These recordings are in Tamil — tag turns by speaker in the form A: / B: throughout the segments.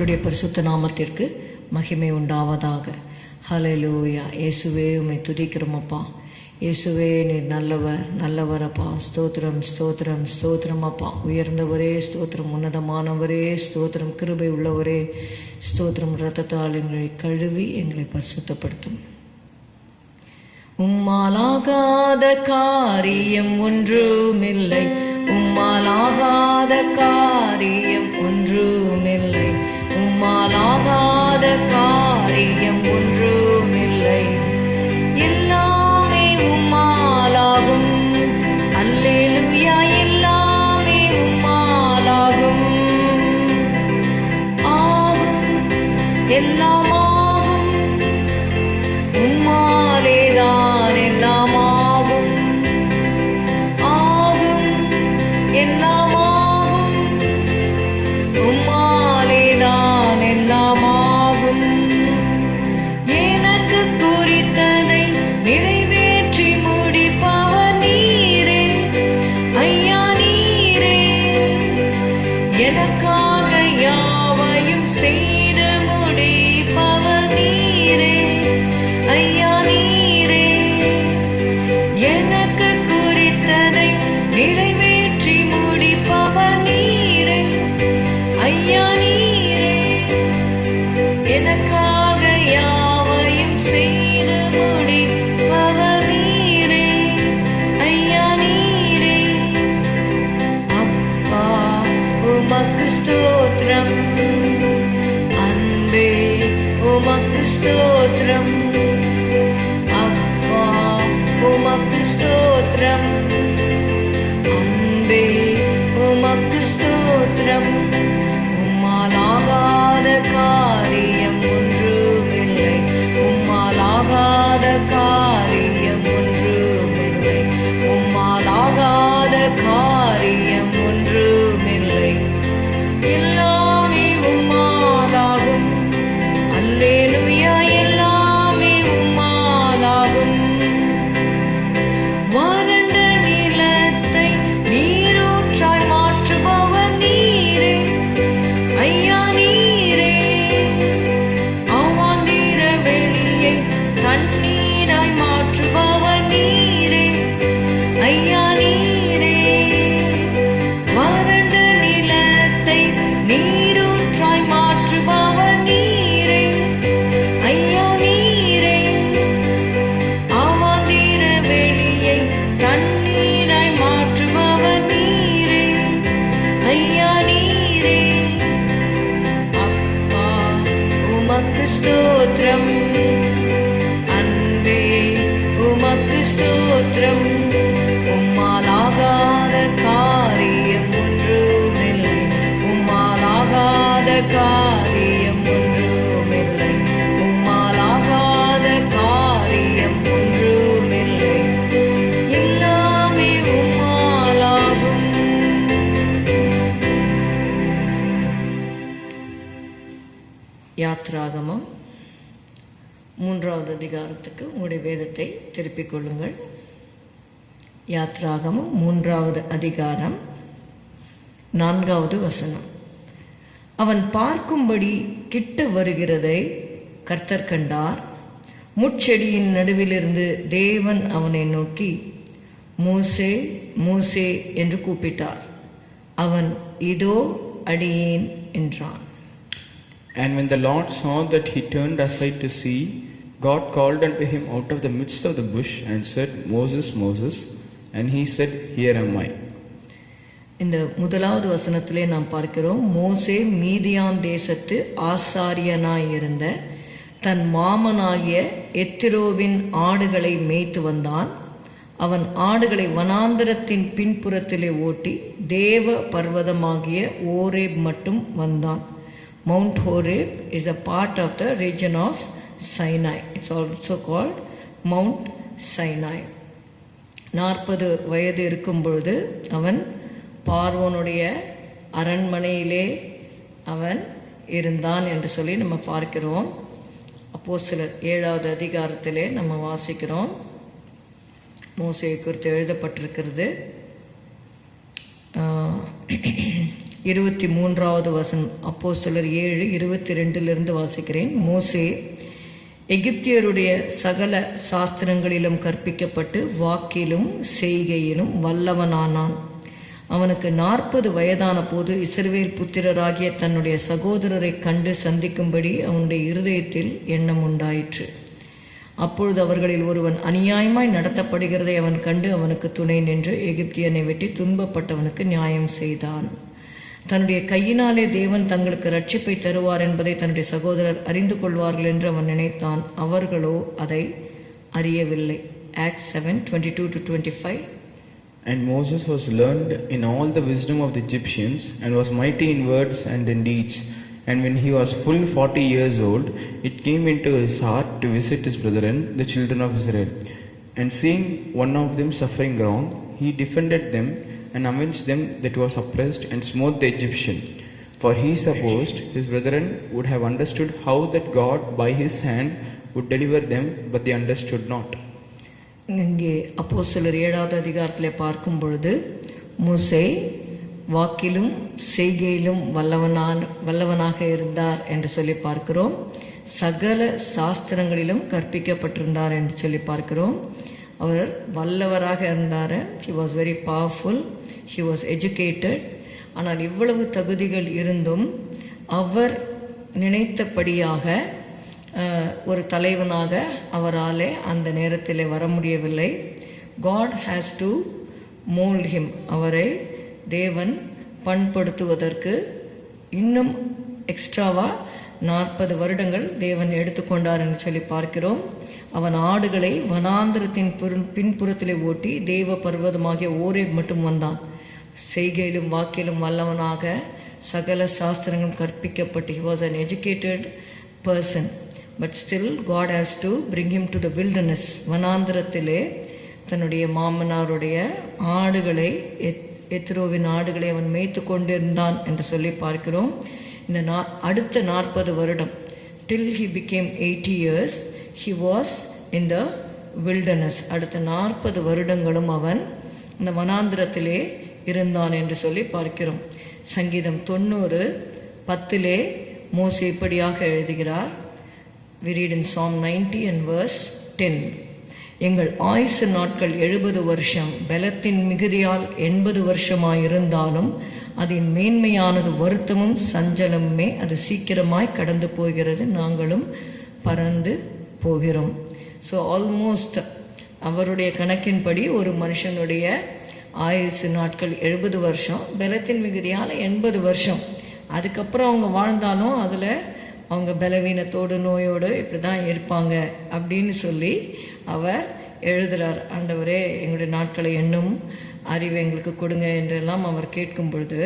A: கர்த்தருடைய பரிசுத்த நாமத்திற்கு மகிமை உண்டாவதாக. ஹலலூயா இயேசுவே உம்மை துதிக்கிறோமப்பா இயேசுவே நீர் நல்லவர் நல்லவரப்பா ஸ்தோத்திரம் ஸ்தோத்திரம் ஸ்தோத்திரம் அப்பா. உயர்ந்தவரே ஸ்தோத்திரம். உன்னதமானவரே ஸ்தோத்திரம். கிருபை உள்ளவரே ஸ்தோத்திரம். ரத்தத்தால் எங்களை கழுவி எங்களை பரிசுத்தப்படுத்தும். உம்மாலாகாத காரியம் ஒன்றுமில்லை. உம்மாலாகாத காரியம் ஒன்றுமில்லை. உம்மாலாகாத காரியம். உமக்கு ஸ்தோத்திரம் அப்பா உமக்கு स्तोत्रम् யாத்ராகமம் மூன்றாவது அதிகாரத்துக்கு உங்களுடைய வேதத்தை திருப்பிக் கொள்ளுங்கள். யாத்ராகமம் மூன்றாவது அதிகாரம் நான்காவது வசனம். அவன் பார்க்கும்படி கிட்ட வருகிறதை கர்த்தர் கண்டார். முட்செடியின் நடுவிலிருந்து தேவன் அவனை நோக்கி மூசே மூசே என்று கூப்பிட்டார். அவன் இதோ அடியேன் என்றான்.
B: And when the Lord saw that he turned aside to see, God called unto him out of the midst of the bush and said, Moses, Moses. And he said, Here am I.
A: இந்த முதலாவது வசனத்திலே நாம் பார்க்கிறோம் மோசே மீதியான் தேசத்து ஆசாரியனாய் இருந்த தன் மாமனாகிய எத்திரோவின் ஆடுகளை மேய்த்து வந்தான் அவன் ஆடுகளை வனாந்தரத்தின் பின்புறத்திலே ஓட்டி தேவ பர்வதமாகிய ஓரேப் மட்டும் வந்தான் Mount Horeb is a part of the region of Sinai It's also called Mount Sinai நாற்பது வயது இருக்கும் பொழுது அவன் பார்வோனுடைய அரண்மனையிலே அவன் இருந்தான் என்று சொல்லி நம்ம பார்க்கிறோம். அப்போ சிலர் ஏழாவது அதிகாரத்திலே நம்ம வாசிக்கிறோம். மோசையை குறித்து எழுதப்பட்டிருக்கிறது. இருபத்தி மூன்றாவது வசனம். அப்போ சிலர் ஏழு இருபத்தி ரெண்டிலிருந்து வாசிக்கிறேன். மோசே எகிப்தியருடைய சகல சாஸ்திரங்களிலும் கற்பிக்கப்பட்டு வாக்கிலும் செய்கையிலும் வல்லவனானான். அவனுக்கு நாற்பது வயதான போது இஸ்ரவேல் புத்திரராகிய தன்னுடைய சகோதரரை கண்டு சந்திக்கும்படி அவனுடைய இருதயத்தில் எண்ணம் உண்டாயிற்று. அப்பொழுது அவர்களில் ஒருவன் அநியாயமாய் நடத்தப்படுகிறதை அவன் கண்டு அவனுக்கு துணை நின்று எகிப்தியனை வெட்டி துன்பப்பட்டவனுக்கு நியாயம் செய்தான். தன்னுடைய கையினாலே தேவன் தங்களுக்கு ரட்சிப்பை தருவார் என்பதை தன்னுடைய சகோதரர் அறிந்து கொள்வார்கள் என்று அவன் நினைத்தான் அவர்களோ அதை அறியவில்லை act seven twenty two to twenty five
B: And Moses was learned in all the wisdom of the Egyptians, and was mighty in words and in deeds. And when he was full forty years old, it came into his heart to visit his brethren, the children of Israel. And seeing one of them suffering wrong, he defended them and avenged them that was oppressed, and smote the Egyptian. For he supposed his brethren would have understood how that God by his hand would deliver them, but they understood not.
A: இங்கே அப்போ சிலர் ஏழாவது அதிகாரத்தில் பார்க்கும் பொழுது மூசே வாக்கிலும் செய்கையிலும் வல்லவனான் வல்லவனாக இருந்தார் என்று சொல்லி பார்க்கிறோம் சகல சாஸ்திரங்களிலும் கற்பிக்கப்பட்டிருந்தார் என்று சொல்லி பார்க்கிறோம் அவர் வல்லவராக இருந்தார். He was very powerful he was educated ஆனால் இவ்வளவு தகுதிகள் இருந்தும் அவர் நினைத்தபடியாக ஒரு தலைவனாக அவராலே அந்த நேரத்தில் வர முடியவில்லை. God has to mould him அவரை தேவன் பண்படுத்துவதற்கு இன்னும் எக்ஸ்ட்ராவாக நாற்பது வருடங்கள் தேவன் எடுத்துக்கொண்டார் என்று சொல்லி பார்க்கிறோம். அவன் ஆடுகளை வனாந்திரத்தின் பின்- பின்புறத்திலே ஓட்டி தேவ பர்வதமாகிய ஓரே மட்டும் வந்தான். செய்கையிலும் வாக்கிலும் வல்லவனாக சகல சாஸ்திரங்களும் கற்பிக்கப்பட்டு he was an educated person but still God has to bring him to the wilderness வனாந்திரத்திலே தன்னுடைய மாமனாருடைய ஆடுகளை எத்- எத்ரோவின் ஆடுகளை அவன் மேய்த்து கொண்டிருந்தான் என்று சொல்லி பார்க்கிறோம். இந்த நா அடுத்த நாற்பது வருடம் till he became eighty years he was in the wilderness அடுத்த நாற்பது வருடங்களும் அவன் இந்த மனாந்திரத்திலே இருந்தான் என்று சொல்லி பார்க்கிறோம். சங்கீதம் தொண்ணூறு பத்திலே மோசி இப்படியாக எழுதுகிறார். We read in Psalm 90 and verse 10 எங்கள் ஆயுசு நாட்கள் எழுபது வருஷம் பலத்தின் மிகுதியால் எண்பது வருஷமாயிருந்தாலும் அதன் மேன்மையானது வருத்தமும் சஞ்சலமுமே அது சீக்கிரமாய் கடந்து போகிறது. நாங்களும் பறந்து போகிறோம். ஸோ ஆல்மோஸ்ட் அவருடைய கணக்கின்படி ஒரு மனுஷனுடைய ஆயுசு நாட்கள் எழுபது வருஷம் பலத்தின் மிகுதியால் எண்பது வருஷம். அதுக்கப்புறம் அவங்க வாழ்ந்தாலும் அதில் அவங்க பலவீனத்தோடு நோயோடு இப்படி தான் இருப்பாங்க அப்படின்னு சொல்லி அவர் எழுதுகிறார் ஆண்டவரே எங்களுடைய நாட்களை எண்ணும் அறிவை எங்களுக்கு கொடுங்க என்றெல்லாம் அவர் கேட்கும் பொழுது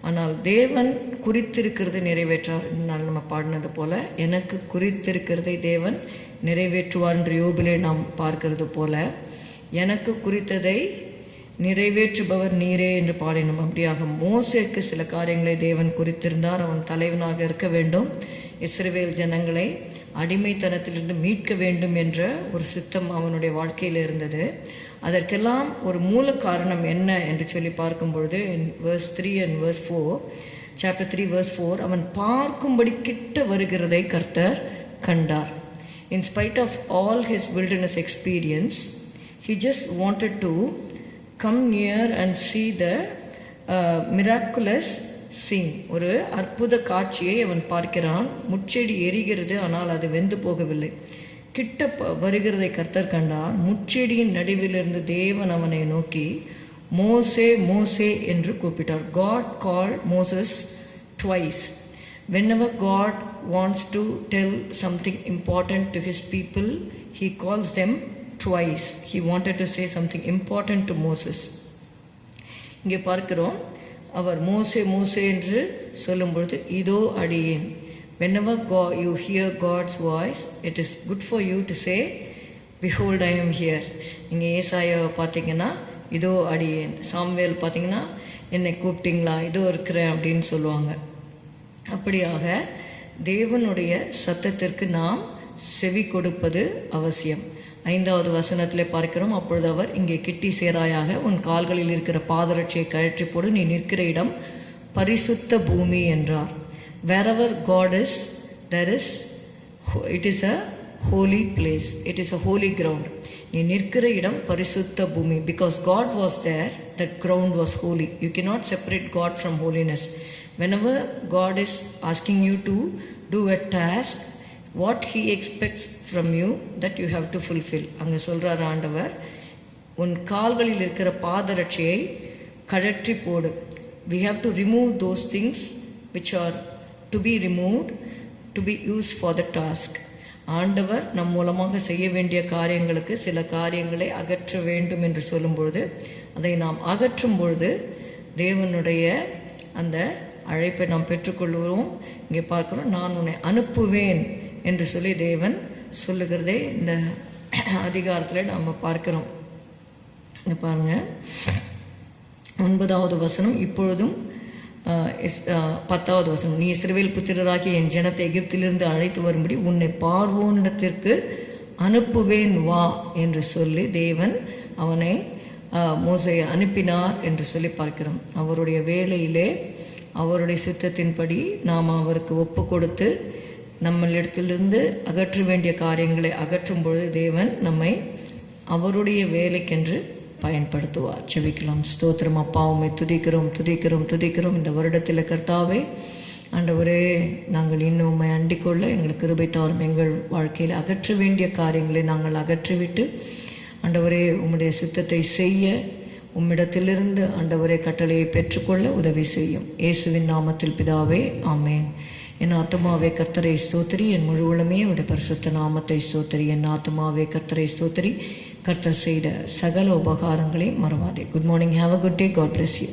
A: ஆனால் தேவன் குறித்திருக்கிறது நிறைவேற்றார் நாள் நம்ம பாடினது போல எனக்கு குறித்திருக்கிறதை தேவன் நிறைவேற்றுவார் என்று யோபிலே நாம் பார்க்கிறது போல எனக்கு குறித்ததை நிறைவேற்றுபவர் நீரே என்று பாடினோம். அப்படியாக மோசேக்கு சில காரியங்களை தேவன் குறித்திருந்தார். அவன் தலைவனாக இருக்க வேண்டும். இஸ்ரவேல் ஜனங்களை அடிமைத்தனத்திலிருந்து மீட்க வேண்டும் என்ற ஒரு சித்தம் அவனுடைய வாழ்க்கையில் இருந்தது. அதற்கெல்லாம் ஒரு மூல காரணம் என்ன என்று சொல்லி பார்க்கும் பொழுது verse three and verse four chapter three verse four அவன் பார்க்கும்படி கிட்ட வருகிறதை கர்த்தர் கண்டார். In spite of all his wilderness experience he just wanted to come near and see the miraculous scene ஒரு அற்புத காட்சியை அவன் பார்க்கிறான். முச்செடி எரிகிறது ஆனால் அது வெந்து போகவில்லை. கிட்ட ப- வருகிறதை கர்த்தர் கண்டார் முச்செடியின் நடுவிலிருந்து தேவன் அவனை நோக்கி மோசே மோசே என்று கூப்பிட்டார் God call Moses twice whenever god wants to tell something important to his people he calls them twice he wanted to say something important to moses இங்கே பார்க்கிறோம் அவர் மோசே மோசே என்று சொல்லும் பொழுது இதோ அடியேன் whenever God, you hear God's voice it is good for you to say behold I am here. நீங்கள் ஏசாயாவை பார்த்தீங்கன்னா இதோ அடியேன். சாம்வேல் பார்த்தீங்கன்னா என்னை கூப்பிட்டீங்களா? இதோ இருக்கிறேன் அப்படின்னு சொல்லுவாங்க. அப்படியாக தேவனுடைய சத்தத்திற்கு நாம் செவி கொடுப்பது அவசியம். ஐந்தாவது வசனத்திலே பார்க்கிறோம் அப்பொழுது அவர் இங்கே கிட்டி சேராயாக உன் கால்களில் இருக்கிற பாதரட்சியை கழற்றி போடு நீ நிற்கிற இடம் பரிசுத்த பூமி என்றார். Wherever God is there is, it is a holy place it is a holy ground. நீ நிற்கிற இடம் பரிசுத்த பூமி because God was there that ground was holy you cannot separate God from holiness whenever God is asking you to do a task what he expects from you that you have to fulfil அங்கே சொல்கிறார் ஆண்டவர் உன் கால்களில் இருக்கிற பாதரட்சியை கழற்றி போடு we have to remove those things which are to be removed to be use for the task ஆண்டவர் நம் மூலமாக செய்ய வேண்டிய காரியங்களுக்கு சில காரியங்களை அகற்ற வேண்டும் என்று சொல்லும் பொழுது அதை நாம் அகற்றும் பொழுது தேவனுடைய அந்த அழைப்பை நாம் பெற்றுக்கொள்கிறோம். இங்கே பார்க்கிறோம் நான் உன்னை அனுப்புவேன் என்று சொல்லி தேவன் சொல்லுகிறதே இந்த அதிகாரத்தில் நாம் பார்க்கிறோம். இங்கே பாருங்க. ஒன்பதாவது வசனம் இப்பொழுதும் பத்தாவது வசனம் நீ இஸ்ரவேல் புத்திரராகி என் ஜனத்தை எகிப்திலிருந்து அழைத்து வரும்படி உன்னை பார்வோனிடத்திற்கு அனுப்புவேன் வா என்று சொல்லி தேவன் அவனை மோசையை அனுப்பினார் என்று சொல்லி பார்க்கிறோம். அவருடைய வேலையிலே அவருடைய சித்தத்தின்படி நாம் அவருக்கு ஒப்பு கொடுத்து நம்மளிடத்திலிருந்து அகற்ற வேண்டிய காரியங்களை அகற்றும் பொழுது தேவன் நம்மை அவருடைய வேலைக்கென்று பயன்படுத்துவார் செவிக்கலாம் ஸ்தோத்திரம். அப்பாவுமே துதிக்கிறோம் துதிக்கிறோம் துதிக்கிறோம். இந்த வருடத்தில் கர்த்தாவே ஆண்டவரே நாங்கள் இன்னும் அண்டிக்கொள்ள எங்களுக்கு கிருபை தாரும். எங்கள் வாழ்க்கையில் அகற்ற வேண்டிய காரியங்களை நாங்கள் அகற்றிவிட்டு ஆண்டவரே உம்முடைய சித்தத்தை செய்ய உம்மிடத்திலிருந்து ஆண்டவரே கட்டளையை பெற்றுக்கொள்ள உதவி செய்யும். இயேசுவின் நாமத்தில் பிதாவே ஆமேன். என் ஆத்மாவே கர்த்தரை ஸ்தோத்திரி. என் முழுவலுமே உடைய பரிசுத்த நாமத்தை ஸ்தோத்திரி. என் ஆத்மாவே கர்த்தரை ஸ்தோத்திரி. கர்த்தர் செய்த சகல உபகாரங்களையும் மறவாதே. Good morning have a good day God bless you